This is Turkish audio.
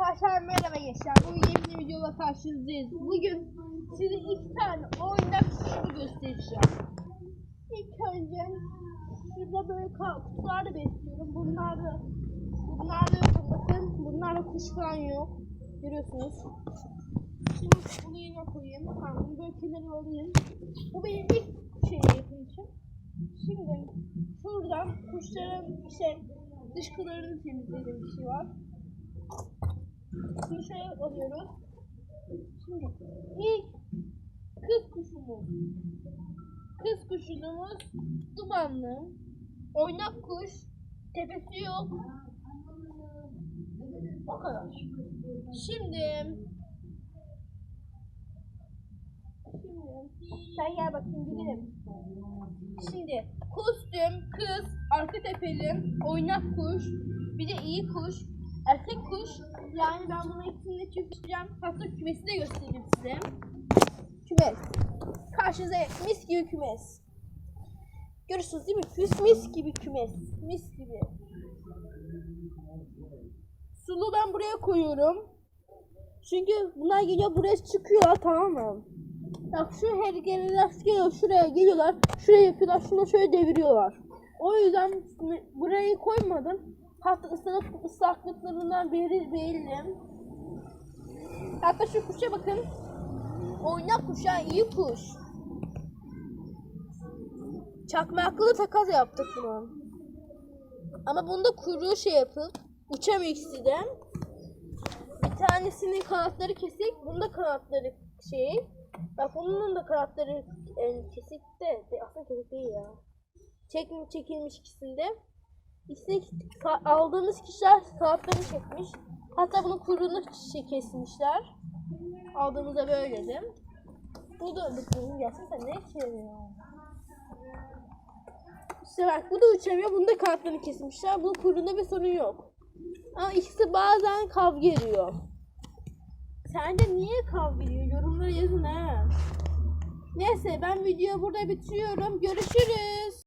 Arkadaşlar merhaba gençler. Bugün yeni bir videoda karşınızdayız. Bugün size iki tane oyuncak kuşu göstereceğim. İlk önce şurada böyle ka- kutularda besliyorum. Bunlarda bunlarda yok bakın. Bunlarda kuş falan yok. Görüyorsunuz. Şimdi bunu yerine koyayım. Tamam, bunu böyle kenara alayım. Bu benim ilk şey yapmışım. Şimdi şuradan kuşların şey dışkılarını temizlediğim bir şey var. Şimdi şöyle alıyoruz. Şimdi ilk kız kuşumuz. Kız kuşumuz dumanlı. Oynak kuş. Tepesi yok. O kadar. Şimdi Şimdi sen gel bakayım gidelim. Şimdi kostüm, kız, arka tepeli, oynak kuş, bir de iyi kuş, erkek kuş. Yani ben bunu ikisini de. Hatta kümesi de göstereyim size. Kümes. Karşınıza mis gibi kümes. Görüyorsunuz değil mi? Mis, mis gibi kümes. Mis gibi. Sulu ben buraya koyuyorum. Çünkü bunlar geliyor buraya çıkıyorlar tamam mı? Bak şu hergeleler geliyor şuraya geliyorlar. Şuraya yapıyorlar. Şunu şöyle deviriyorlar. O yüzden burayı koymadım. Hatta ıslak, ıslaklıklarından belli belli. Hatta şu kuşa bakın. Oynak kuş ya iyi kuş. Çakmaklı takas yaptık bunu. Ama bunda kuyruğu şey yapıp uçamıyor ikisi de. Bir tanesinin kanatları kesik, bunda kanatları şey. Bak bunun da kanatları e, kesik de, de aslında kesik değil ya. Çek, çekilmiş ikisinde. Ka- aldığımız kişiler kanatlarını çekmiş. Hatta bunun kuyruğunu şey kesmişler. Aldığımızda böyleydi. Bu da bakın gelsin sen ne içiyorsun ya? İşte bak bu da uçamıyor. Bunun da kanatlarını kesmişler. Bunun kuyruğunda bir sorun yok. Ama ikisi bazen kavga ediyor. Sence niye kavga ediyor? Yorumlara yazın ha. Neyse ben videoyu burada bitiriyorum. Görüşürüz.